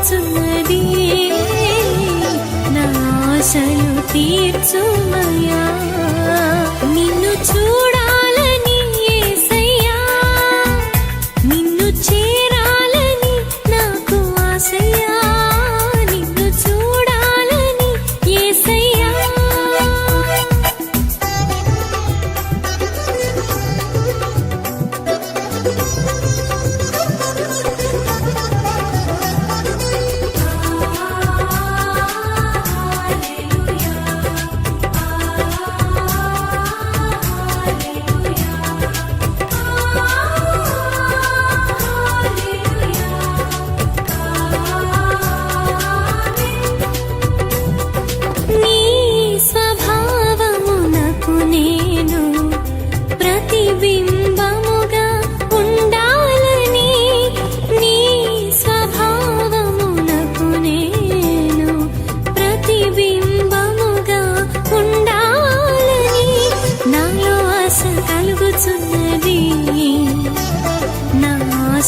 కలుగుచున్నది నా ఆశలు తీర్చుమయ్యా నిన్ను చూడ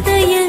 இதய